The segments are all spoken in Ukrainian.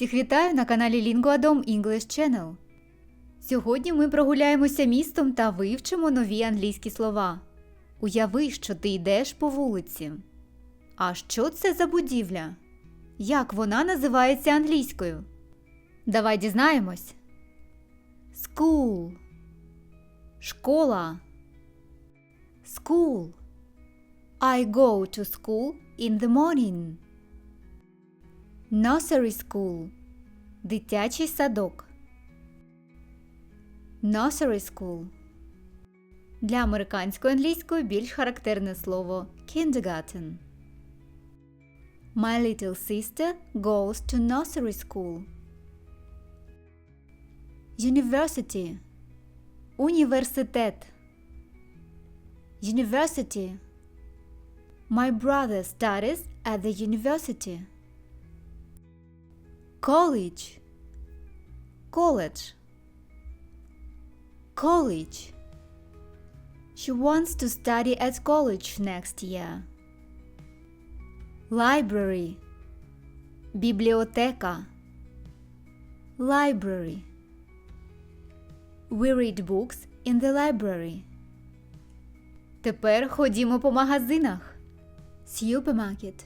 Всіх вітаю на каналі Linguadom English Channel. Сьогодні ми прогуляємося містом та вивчимо нові англійські слова. Уяви, що ти йдеш по вулиці. А що це за будівля? Як вона називається англійською? Давай дізнаємось. School. Школа. School. I go to school in the morning. Nursery school. Дитячий садок. Nursery school. Для американської англійської більш характерне слово kindergarten. My little sister goes to nursery school. University. Університет. University. My brother studies at the university. College. College. College. She wants to study at college next year. Library. Бібліотека. Library. We read books in the library. Тепер ходімо по магазинах. Supermarket.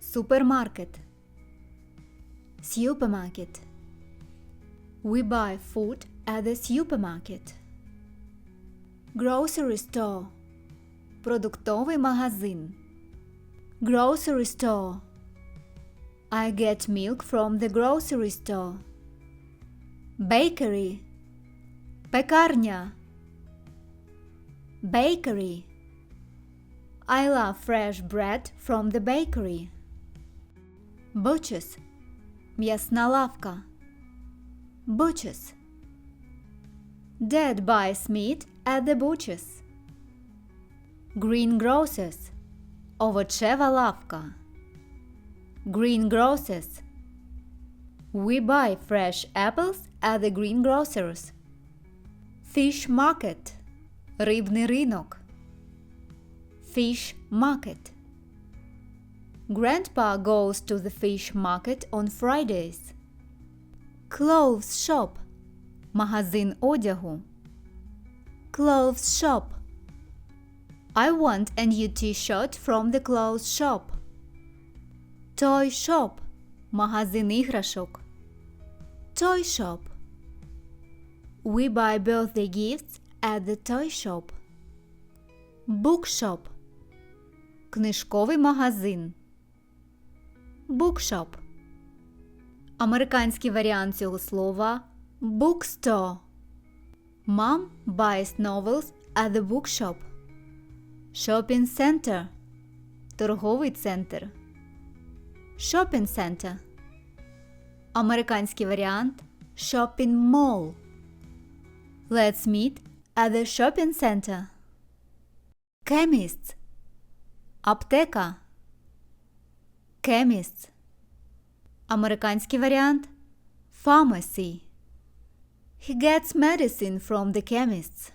Супермаркет. Supermarket. We buy food at the supermarket. Grocery store. Продуктовий магазин. Grocery store. I get milk from the grocery store. Bakery. Пекарня. Bakery. I love fresh bread from the bakery. Butchers. М'ясна лавка. Butchers. Dad buys meat at the butchers. Greengrocers. Овочева лавка. Greengrocers. We buy fresh apples at the greengrocers. Fish market. Рибний ринок. Fish market. Grandpa goes to the fish market on Fridays. Clothes shop. Магазин одягу. Clothes shop. I want a new t-shirt from the clothes shop. Toy shop. Магазин іграшок. Toy shop. We buy birthday gifts at the toy shop. Bookshop. Книжковий магазин. Bookshop. Американський варіант цього слова bookstore. Mom buys novels at the bookshop. Shopping center. Торговий центр. Shopping center. Американський варіант shopping mall. Let's meet at the shopping center. Chemist. Аптека. Chemist. Американський варіант Pharmacy. He gets medicine from the chemists.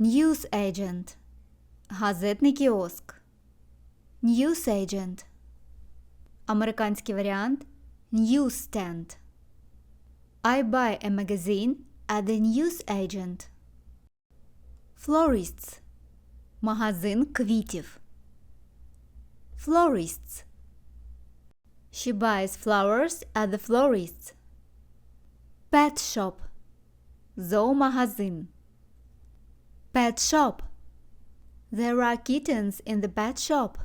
News agent. Газетний кіоск. News agent. Американський варіант Newsstand. I buy a magazine at the news agent. Florists. Магазин квітів. Florists. She buys flowers at the florist's. Pet shop. Зоомагазин. Pet shop. There are kittens in the pet shop.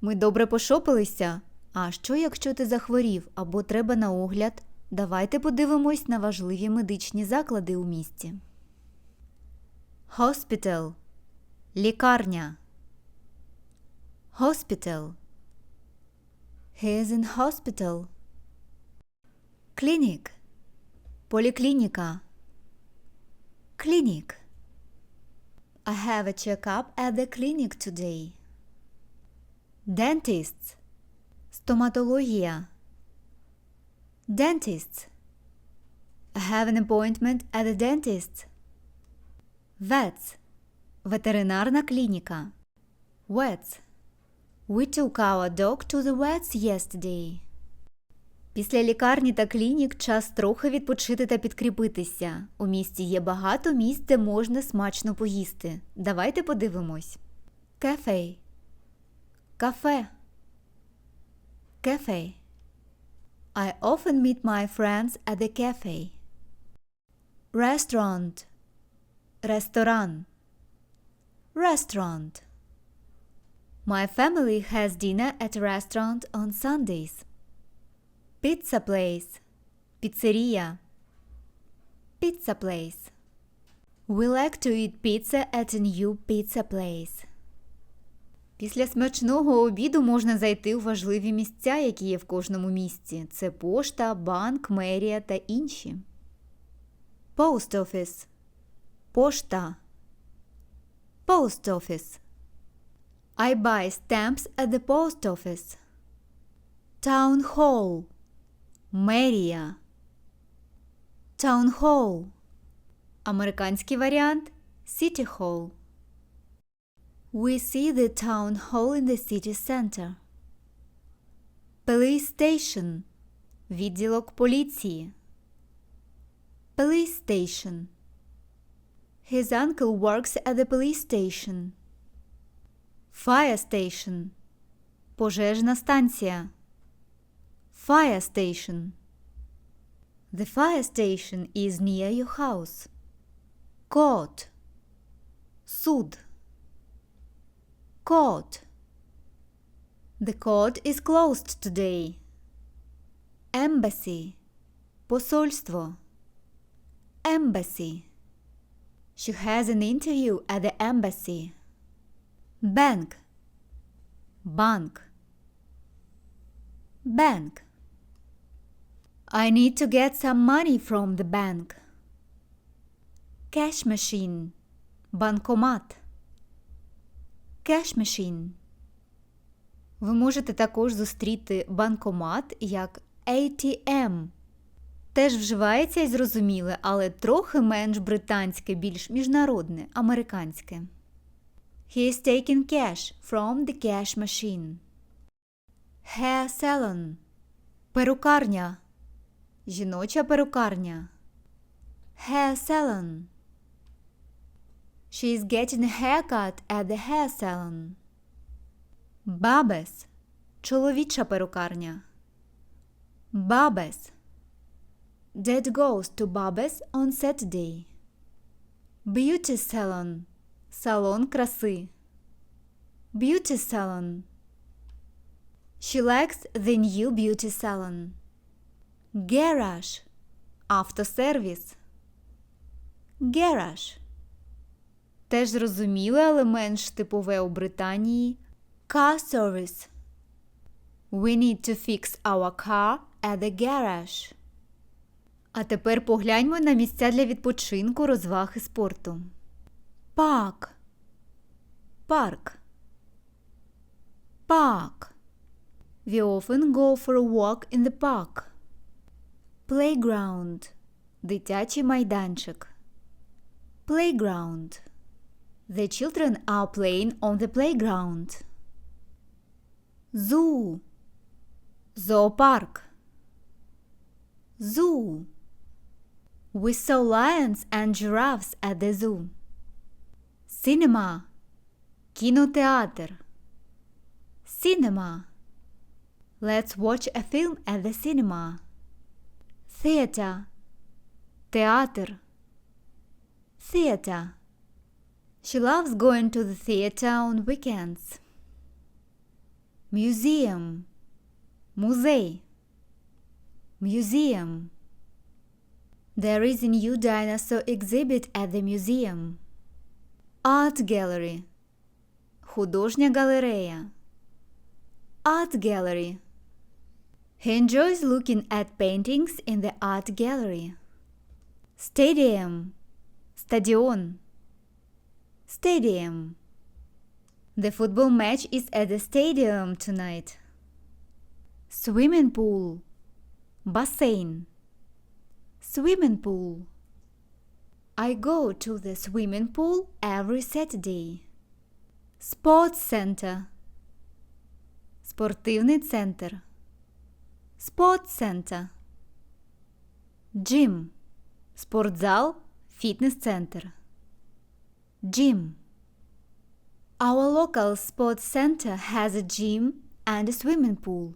Ми добре пошопилися. А що, якщо ти захворів або треба на огляд? Давайте подивимось на важливі медичні заклади у місті. Hospital. Лікарня. Hospital. He is in hospital. Clinic. Поліклініка. Clinic. I have a checkup at the clinic today. Dentists. Стоматологія. Dentists. I have an appointment at the dentist. Vets. Ветеринарна клініка. Vets. We took our dog to the vets yesterday. Після лікарні та клінік час трохи відпочити та підкріпитися. У місті є багато місць, де можна смачно поїсти. Давайте подивимось. Кафе. Кафе. Cafe. I often meet my friends at the cafe. Restaurant. Ресторан. Restaurant. My family has dinner at a restaurant on Sundays. Pizza place. Pizzeria. Pizza place. We like to eat pizza at a new pizza place. Після смачного обіду можна зайти у важливі місця, які є в кожному місті. Це пошта, банк, мерія та інші. Post office. Пошта. Post office. I buy stamps at the post office. Town hall. Мерія. Town hall. Американський варіант City hall. We see the town hall in the city center. Police station. Відділок поліції. Police station. His uncle works at the police station. Fire station. Пожежна станція. Fire station. The fire station is near your house. Court. Суд. Court. The court is closed today. Embassy. Посольство. Embassy. She has an interview at the embassy. Bank. Банк. Bank. I need to get some money from the bank. Cash machine. Банкомат. Cash machine. Ви можете також зустріти банкомат як ATM. Теж вживається і зрозуміле, але трохи менш британське, більш міжнародне, американське. He is taking cash from the cash machine. Hair salon. Перукарня. Жіноча перукарня. Hair salon. She is getting a haircut at the hair salon. Бабес. Чоловіча перукарня. Бабес. Dad goes to Babes on Saturday. Beauty salon. Салон краси. Beauty salon. She likes the new beauty salon. Garage. Автосервіс. Garage. Теж зрозуміле, але менш типове у Британії. Car service. We need to fix our car at the garage. А тепер погляньмо на місця для відпочинку, розваг і спорту. Парк. Парк. Park. We often go for a walk in the park. Playground. Дитячий майданчик. Playground. The children are playing on the playground. Zoo. Зоопарк. Zoo. We saw lions and giraffes at the zoo. Cinema. Кінотеатр. Cinema. Let's watch a film at the cinema. Theater. Театр. Theater. She loves going to the theater on weekends. Museum. Музей. Museum. There is a new dinosaur exhibit at the museum. Art gallery. Художня галерея. Art gallery. He enjoys looking at paintings in the art gallery. Stadium. Стадіон. Stadium. The football match is at the stadium tonight. Swimming pool. Басейн. Swimming pool. I go to the swimming pool every Saturday. Sports center. Спортивний центр. Sport center. Gym. Спортзал, фітнес-центр. Gym. Our local sports center has a gym and a swimming pool.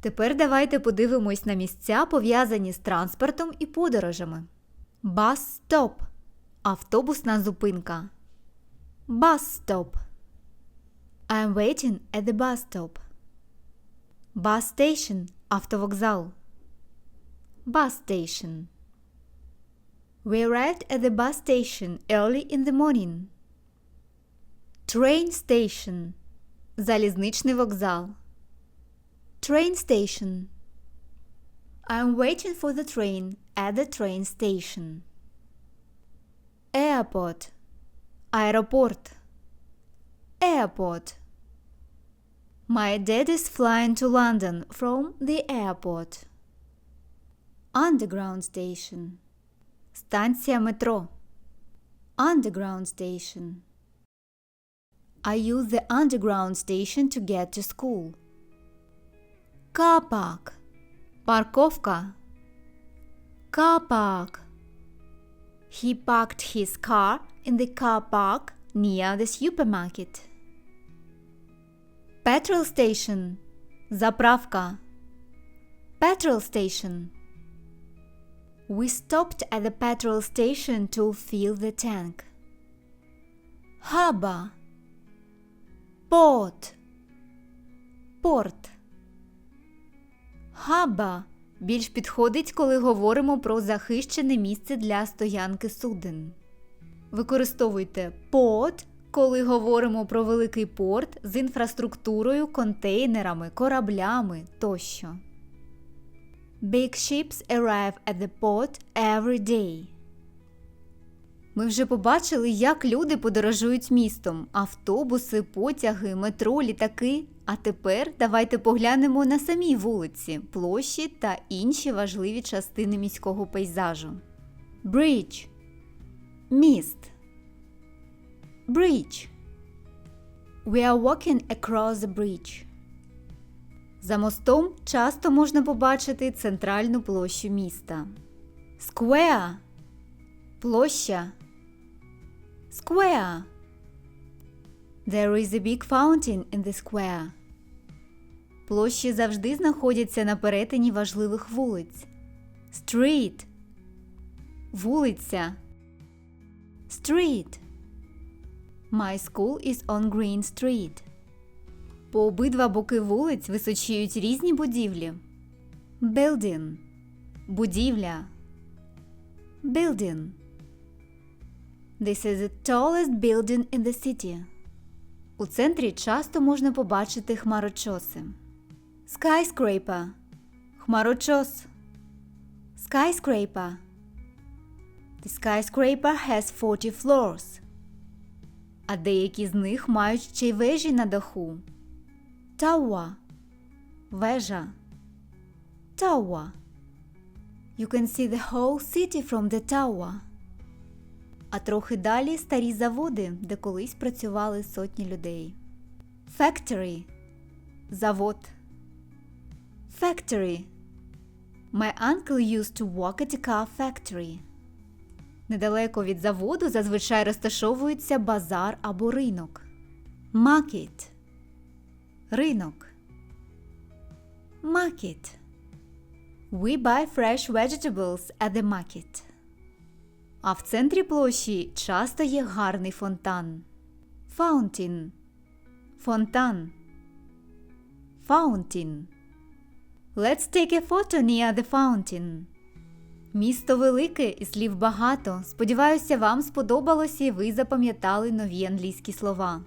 Тепер давайте подивимось на місця, пов'язані з транспортом і подорожами. Bus stop. Автобусна зупинка. Bus stop. I'm waiting at the bus stop. Bus station. Автовокзал. Bus station. We arrived at the bus station early in the morning. Train station. Залізничний вокзал. Train station. I'm waiting for the train at the train station. Airport. Аеропорт. Airport. My dad is flying to London from the airport. Underground station. Станція метро. Underground station. I use the underground station to get to school. Car park. Парковка. Car park. He parked his car in the car park near the supermarket. Petrol station. Заправка. Petrol station. We stopped at the petrol station to fill the tank. Harbor. Port. Порт. Хаба більш підходить, коли говоримо про захищене місце для стоянки суден. Використовуйте «под», коли говоримо про великий порт з інфраструктурою, контейнерами, кораблями тощо. Big ships arrive at the port every day. Ми вже побачили, як люди подорожують містом: автобуси, потяги, метро, літаки. А тепер давайте поглянемо на самі вулиці, площі та інші важливі частини міського пейзажу. Bridge Міст. Bridge. We are walking across the bridge. За мостом часто можна побачити центральну площу міста. Square. Площа. Square. There is a big fountain in the square. Площі завжди знаходяться на перетині важливих вулиць. Street. Вулиця. Street. My school is on Green Street. По обидва боки вулиць височіють різні будівлі. Building. Будівля. Building. This is the tallest building in the city. У центрі часто можна побачити хмарочоси. Skyscraper. Хмарочос. Skyscraper. The skyscraper has 40 floors. А деякі з них мають ще й вежі на даху. Tower. Вежа. Tower. You can see the whole city from the tower. А трохи далі старі заводи, де колись працювали сотні людей. Factory. Завод. Factory. My uncle used to work at a car factory. Недалеко від заводу зазвичай розташовується базар або ринок. Market. Ринок. Market. We buy fresh vegetables at the market. А в центрі площі часто є гарний фонтан. Fountain. Фонтан. Fountain. Let's take a photo near the fountain. Місто велике і слів багато. Сподіваюся, вам сподобалося і ви запам'ятали нові англійські слова.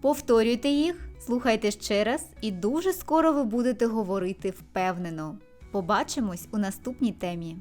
Повторюйте їх, слухайте ще раз, і дуже скоро ви будете говорити впевнено. Побачимось у наступній темі.